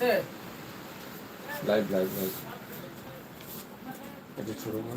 আছে live live live এটা ছোট না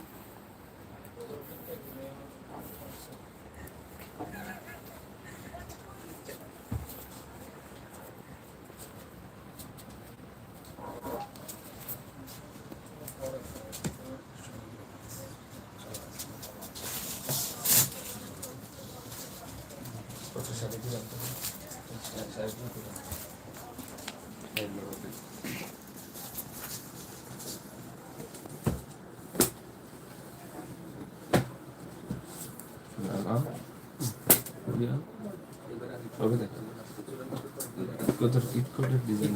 কত ইট কোটের ডিজাইন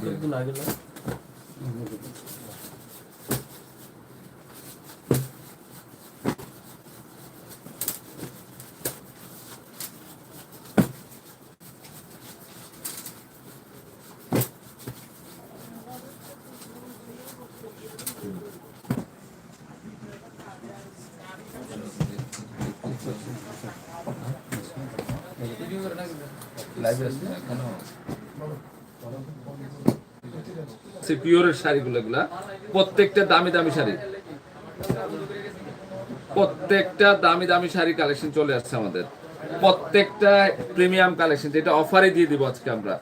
দিয়ে পিওরের শাড়িগুলো এগুলা। প্রত্যেকটা দামি দামি শাড়ি। প্রত্যেকটা দামি দামি শাড়ি কালেকশন চলে আসছে আমাদের। প্রত্যেকটা প্রিমিয়াম কালেকশন যেটা অফারে দিয়ে দিব আজকে আমরা।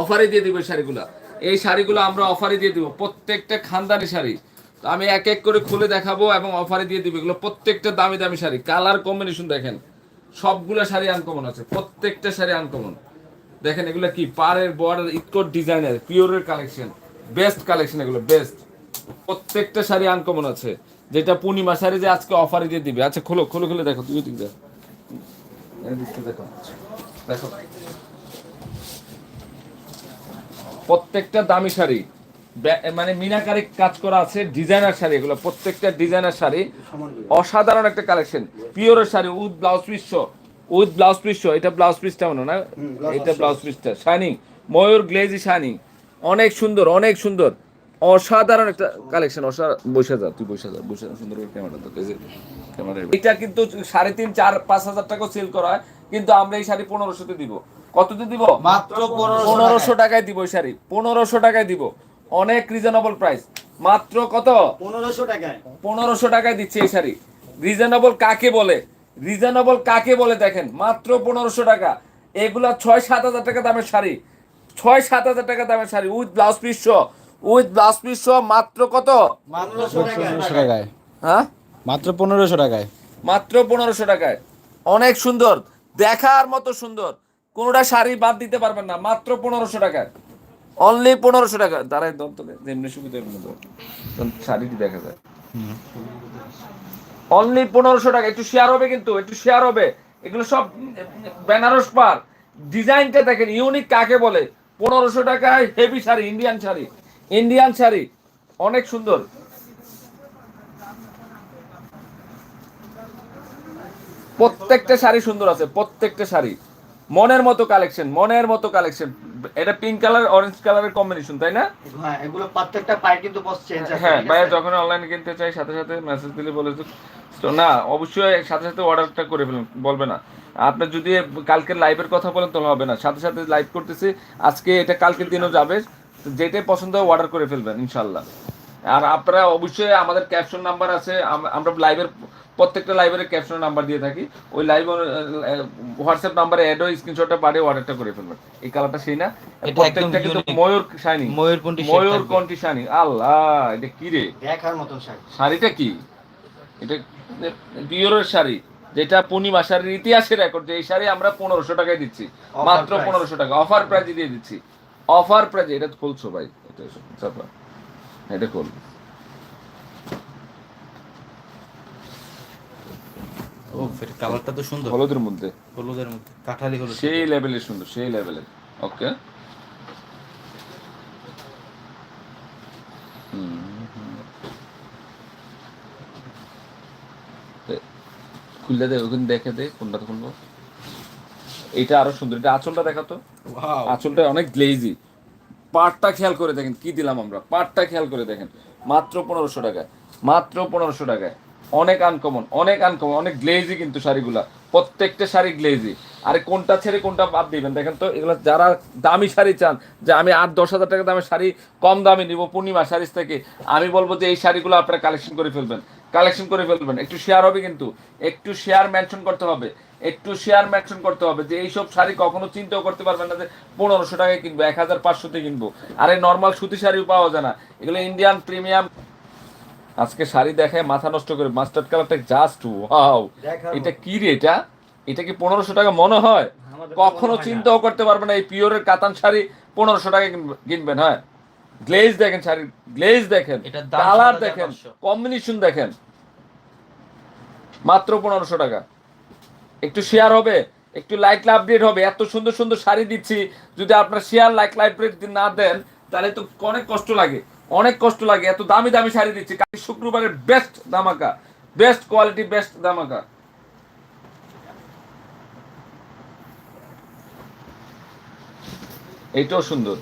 অফারে দিয়ে দিব এই শাড়িগুলা। এই শাড়িগুলো আমরা অফারে দিয়ে দিব। প্রত্যেকটা খানদানি শাড়ি। তো আমি এক এক করে খুলে দেখাবো এবং অফারে দিয়ে দিব এগুলো। প্রত্যেকটা দামি দামি শাড়ি। কালার কম্বিনেশন দেখেন। সবগুলা শাড়ি আনকমন আছে। প্রত্যেকটা শাড়ি আনকমন দেখেন এগুলো কি? পাড়ের বর্ডার ইকোর ডিজাইনের পিওরের কালেকশন বেস্ট কালেকশন এগুলো বেস্ট প্রত্যেকটা শাড়ি আনকমন আছে। যেটা পূর্ণিমা শাড়ি যে আজকে অফারে দিয়ে দিবে। আচ্ছা খোলো খোলো খুলে দেখো দিক দেখো দেখো। দেখো। প্রত্যেকটা দামি শাড়ি মানে মিনাকারি কাজ করা আছে ডিজাইনার শাড়ি এগুলো। প্রত্যেকটা ডিজাইনার শাড়ি অসাধারণ একটা কালেকশন। পিওরের sari with blouse piece with blouse piece এটা ব্লাউজ পিসটা মনে না? এটা ব্লাউজ পিসটা। শাইনিং ময়ূর গ্লেজি শাইনিং অনেক সুন্দর অনেক সুন্দর। অসাধারণ একটা কালেকশন অসাধারণ। বসে যা তুই বসে যা বসে সুন্দর করে ক্যামেরা তো ক্যামেরা এটা কিন্তু সাড়ে তিন চার পাঁচ হাজার টাকা সেল করা হয় কিন্তু আমরা এই শাড়ি পনেরোশোতে দিব। কততে দিব? মাত্র পনেরোশো পনেরোশো টাকায় দিব এই শাড়ি। পনেরোশো টাকায় দিব। অনেক রিজনেবল প্রাইস মাত্র কত? পনেরোশো টাকায়। পনেরোশো টাকায় দিচ্ছে এই শাড়ি। রিজনেবল কাকে বলে? রিজনেবল কাকে বলে দেখেন? মাত্র পনেরোশো টাকা। এগুলা ছয় সাত হাজার টাকা দামের শাড়ি। ছয় সাত হাজার টাকা দামের sari with blouse piece with blouse piece মাত্র কত? টাকায়। হ্যাঁ? মাত্র পনেরোশো টাকায়। মাত্র পনেরোশো টাকায়। অনেক সুন্দর। দেখার মতো সুন্দর। কোনোটা শাড়ি বাদ দিতে পারবেন না। মাত্র পনেরোশো টাকায়। অনলি পনেরোশো টাকা। দাঁড়ায় দর তোলে। যেমনি সুবিধা শাড়িটি দেখা যায়। অনলি পনেরোশো টাকা। একটু শেয়ার হবে কিন্তু, একটু শেয়ার হবে। এগুলো সব, বেনারস পার। ডিজাইনটা দেখেন ইউনিক কাকে বলে? পনেরোশো টাকায় heavy sari Indian sari. Indian sari. অনেক সুন্দর। প্রত্যেকটা শাড়ি সুন্দর আছে, প্রত্যেকটা শাড়ি। মনের মতো কালেকশন মনের মতো কালেকশন এটা পিঙ্ক কালার অরেঞ্জ কালারের কম্বিনেশন তাই না? হ্যাঁ এগুলো প্রত্যেকটা পায়ে কিন্তু বস চেঞ্জ আছে হ্যাঁ আছে? যখন অনলাইনে কিনতে চাই সাথে সাথে মেসেজ দিলে বলে তো তো না অবশ্যই সাথে সাথে অর্ডারটা করে ফেলুন বলবে না। আপনি যদি কালকের লাইভের কথা বলেন তাহলে হবে না। সাথে সাথে লাইভ করতেছি আজকে এটা কালকের দিনও যাবে। যেটাই পছন্দ হয় অর্ডার করে ফেলবেন ইনশাল্লাহ আর আপনারা অবশ্যই আমাদের ক্যাপশন নাম্বার আছে আমরা লাইভের প্রত্যেকটা লাইভের ক্যাপশন নাম্বার দিয়ে থাকি। ওই লাইভ হোয়াটসঅ্যাপ নাম্বারে অ্যাড হয়ে স্ক্রিনশটটা পাঠিয়ে অর্ডারটা করে ফেলবেন। এই কালারটা সেই না? এটা প্রত্যেকটা কিন্তু ময়ূর শাইনিং ময়ূর কোনটি ময়ূর কোনটি শাইনিং আল্লাহ এটা কি রে? দেখার মতন শাড়ি। শাড়িটা কি? এটা পিওরের শাড়ি যেটা পূর্ণিমা শাড়ির ইতিহাসের রেকর্ড যে এই শাড়ি আমরা পনেরোশো টাকায় দিচ্ছি। মাত্র। পনেরোশো টাকা। অফার প্রাইজে দিয়ে দিচ্ছি। অফার প্রাইজে এটা খুলছো ভাই। এটা এটা খুল। ও কালারটা তো সুন্দর। হলুদের মধ্যে। হলুদের মধ্যে কাঠালি হলুদ। সেই লেভেলের সুন্দর সেই লেভেলের ওকে খুললে দে ওখানে দেখে দে কোনটা খুলবো। এটা আরও সুন্দর এটা আঁচলটা দেখাতো আঁচলটা অনেক গ্লেজি পাটটা খেয়াল করে দেখেন কি দিলাম আমরা? পাটটা খেয়াল করে দেখেন। মাত্র পনেরোশো টাকায় মাত্র পনেরোশো টাকায়। অনেক আনকমন অনেক আনকমন অনেক গ্লেজি কিন্তু শাড়িগুলা। প্রত্যেকটা শাড়ি গ্লেজি আরে কোনটা ছেড়ে কোনটা বাদ দিবেন? দেখেন তো, এগুলো যারা দামি শাড়ি চান, যে আমি আট, দশ হাজার টাকা দামের শাড়ি কম দামে নিব পূর্ণিমা শাড়ির থেকে, আমি বলব যে এই শাড়িগুলো আপনারা কালেকশন করে ফেলবেন। কালেকশন করে ফেলবেন। একটু শেয়ার হবে কিন্তু। একটু শেয়ার মেনশন করতে হবে। একটু শেয়ার মেনশন করতে হবে যে এইসব শাড়ি কখনো চিন্তাও করতে পারবেন না যে পনেরোশো টাকায় কিনবো, এক হাজার পাঁচশোতে কিনবো। আরে নর্মাল সুতি শাড়িও পাওয়া যায় না। এগুলো ইন্ডিয়ান প্রিমিয়াম আজকে শাড়ি দেখায় মাথা নষ্ট করে মাস্টার্ড কালারটা জাস্ট ওয়াও এটা কি রে এটা? এটা কি পনেরোশো টাকা মনে হয়? কখনো। চিন্তাও করতে পারবে না এই পিওরের কাতান শাড়ি পনেরোশো টাকা কিনবেন হ্যাঁ। গ্লেজ দেখেন শাড়ির গ্লেজ দেখেন কালার দেখেন কম্বিনেশন দেখেন। মাত্র পনেরোশো টাকা। একটু শেয়ার হবে একটু লাইক আপডেট হবে এত সুন্দর সুন্দর শাড়ি দিচ্ছি যদি আপনার শেয়ার লাইক আপডেট না দেন তাহলে তো অনেক কষ্ট লাগে। অনেক কষ্ট লাগে এত দামি দামি শাড়ি দিচ্ছি। কাল শুক্রবারের বেস্ট দামাকা বেস্ট কোয়ালিটি বেস্ট দামাকা এইটাও সুন্দর।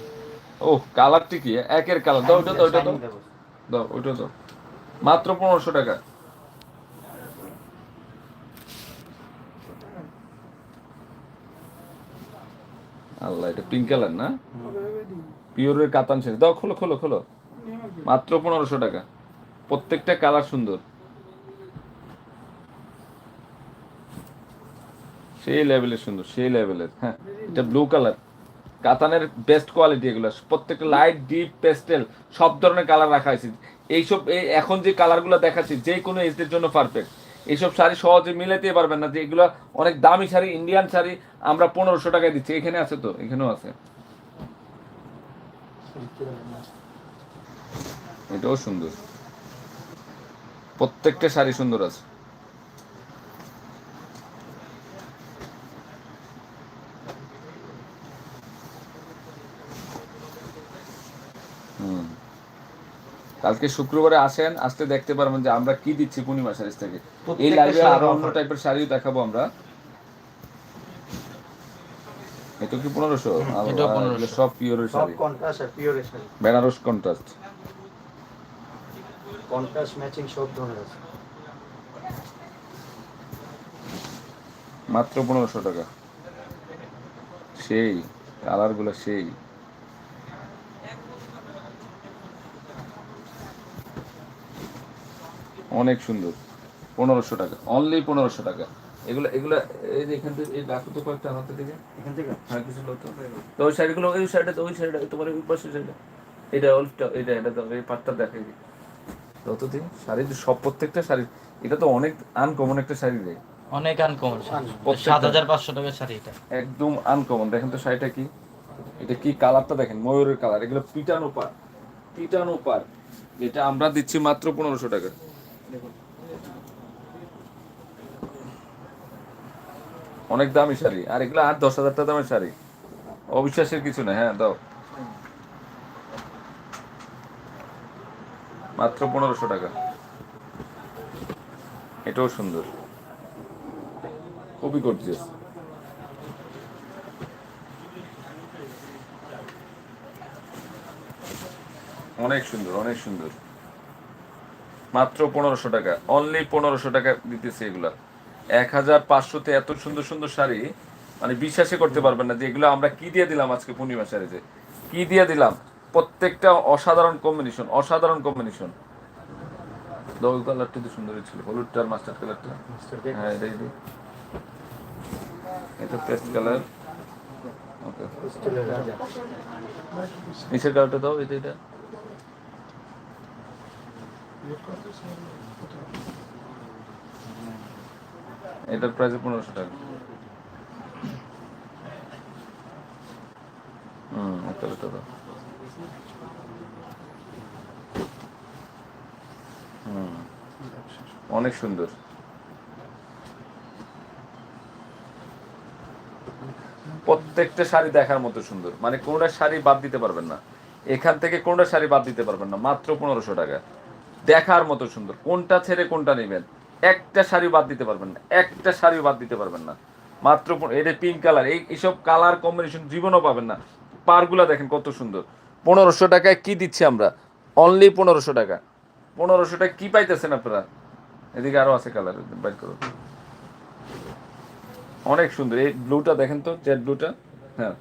ও কালারটি কি? একের কালার। দাও ওইটা দাও ওইটা দাও। দাও ওইটা দাও। মাত্র পনেরোশো টাকা। আল্লাহ এটা পিঙ্ক কালার না? পিওরের কাতান শাড়ি। দাও খোলো খোলো খোলো। মাত্র পনেরোশো টাকা। প্রত্যেকটা কালার সুন্দর। সেই লেভেলের সুন্দর, সেই লেভেলের হ্যাঁ। এটা ব্লু কালার কাতানের বেস্ট কোয়ালিটি এগুলো। প্রত্যেকটা লাইট ডিপ পেস্টেল সব ধরনের কালার রাখা হয়েছে। এইসব, এই এখন যে কালারগুলো দেখাচ্ছি, যে কোনো এজদের জন্য পারফেক্ট এইসব শাড়ি সহজে মিলাতে পারবেন না যে এগুলো অনেক দামি শাড়ি ইন্ডিয়ান শাড়ি, আমরা পনেরোশো টাকায় দিচ্ছি। এখানে আছে তো? এখানেও আছে। এটাও সুন্দর। প্রত্যেকটা শাড়ি সুন্দর আছে। কালকে শুক্রবারে আসেন আসতে দেখতে পারবেন যে আমরা কি দিচ্ছি পূর্ণিমা শাড়ি থেকে। এই লাইভে আরও অন্য টাইপের শাড়ি দেখাবো আমরা। এটা কি পনেরোশো? এটাও 1500 সব পিওরের pure sari. Benaras contrast contrast matching সব ধরনের আছে। মাত্র পনেরোশো টাকা। সেই কালারগুলো সেই। অনেক সুন্দর। পনেরোশো টাকা অনলি পনেরোশো টাকা। এগুলো এগুলো এই যে এখান থেকে এই ডাকু তো কয়েকটা হাতে থেকে এখান থেকে? হ্যাঁ কিছু লোক তো। ওই শাড়িগুলো ওই শাড়িটা তো ওই শাড়িটা তোমার ওই পাশে শাড়িটা এটা ওলটা এটা এটা তো এই পাটটা দেখাই দিই। তত দিন শাড়ি সব প্রত্যেকটা শাড়ি এটা তো অনেক আনকমন একটা শাড়ি রে। অনেক আনকমন সাত হাজার পাঁচশো টাকার শাড়ি এটা। একদম আনকমন দেখেন তো শাড়িটা কি? এটা কি কালারটা দেখেন? ময়ূরের কালার এগুলো পিটানো পার পিটানো পার এটা আমরা দিচ্ছি মাত্র পনেরোশো টাকা। অনেক দামি শাড়ি। আর এগুলো আট দশ হাজার টাকা দামের শাড়ি। অবিশ্বাসের কিছু না হ্যাঁ দাও। মাত্র পনেরোশো টাকা। এটাও সুন্দর। খুবই গর্জিয়াস অনেক সুন্দর অনেক সুন্দর। মাত্র পনেরোশো টাকা। অনলি পনেরোশো টাকা দিতেছে এগুলা। এক হাজার পাঁচশোতে এত সুন্দর সুন্দর শাড়ি মানে বিশ্বাসই করতে পারবেন না যে এগুলো আমরা কি দিয়ে দিলাম আজকে পূর্ণিমা শাড়িতে? কি দিয়ে দিলাম? প্রত্যেকটা অসাধারণ কম্বিনেশন অসাধারণ কম্বিনেশন দল কালারটা তো সুন্দর ছিল হলুদটা আর মাস্টার্ড কালারটা হ্যাঁ এটাই দিই এটা পেস্ট কালার ওকে নিচের কালারটা দাও এটা এটা। এটার প্রাইস পনেরোশো টাকা। হুম এটা এটা দাও। হুম অনেক সুন্দর। প্রত্যেকটা শাড়ি দেখার মতো সুন্দর। মানে কোনটা শাড়ি বাদ দিতে পারবেন না। এখান থেকে কোনটা শাড়ি বাদ দিতে পারবেন না। মাত্র পনেরোশো টাকা। দেখার মতো সুন্দর। কোনটা ছেড়ে কোনটা নেবেন। একটা শাড়ি বাদ দিতে পারবেন না। একটা শাড়ি বাদ দিতে পারবেন না। মাত্র এটা পিঙ্ক কালার এই এইসব কালার কম্বিনেশন জীবনও পাবেন না। পারগুলা দেখেন কত সুন্দর। পনেরোশো টাকায় কি দিচ্ছি আমরা? অনলি পনেরোশো টাকা। পনেরোশো টাকা কি পাইতেছেন আপনারা? এদিকে আরও আছে কালার বাইর করো। অনেক সুন্দর। এই ব্লুটা দেখেন তো জেড ব্লুটা হ্যাঁ।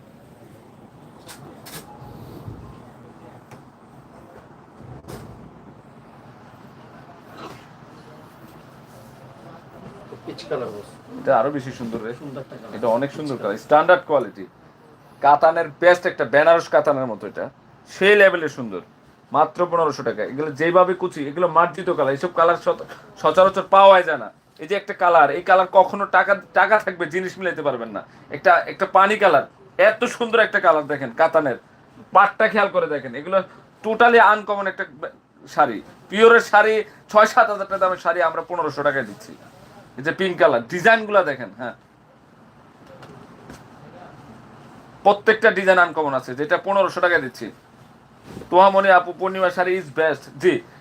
এটা আরও বেশি সুন্দর রে। সুন্দর এটা অনেক সুন্দর কালার স্ট্যান্ডার্ড কোয়ালিটি কাতানের বেস্ট একটা বেনারস কাতানের মতো এটা। সেই লেভেলের সুন্দর। মাত্র পনেরোশো টাকা। এগুলো যেভাবে কুচি, এগুলো মার্জিত কালার এইসব কালার সচরাচর পাওয়া যায় না। এই যে একটা কালার, এই কালার কখনো টাকা টাকা থাকবে, জিনিস মিলাইতে পারবেন না। একটা একটা পানি কালার, এত সুন্দর একটা কালার দেখেন, কাতানের। পাটটা খেয়াল করে দেখেন, এগুলো টোটালি আনকমন একটা শাড়ি। পিওরের শাড়ি ছয় সাত হাজার টাকা দামের শাড়ি আমরা পনেরোশো টাকায় দিচ্ছি। এই যে পিঙ্ক কালার ডিজাইনগুলো দেখেন হ্যাঁ। প্রত্যেকটা ডিজাইন আনকমন আছে, যেটা পনেরোশো টাকায় দিচ্ছি। তোহামনি আপু Purnima sari is best G.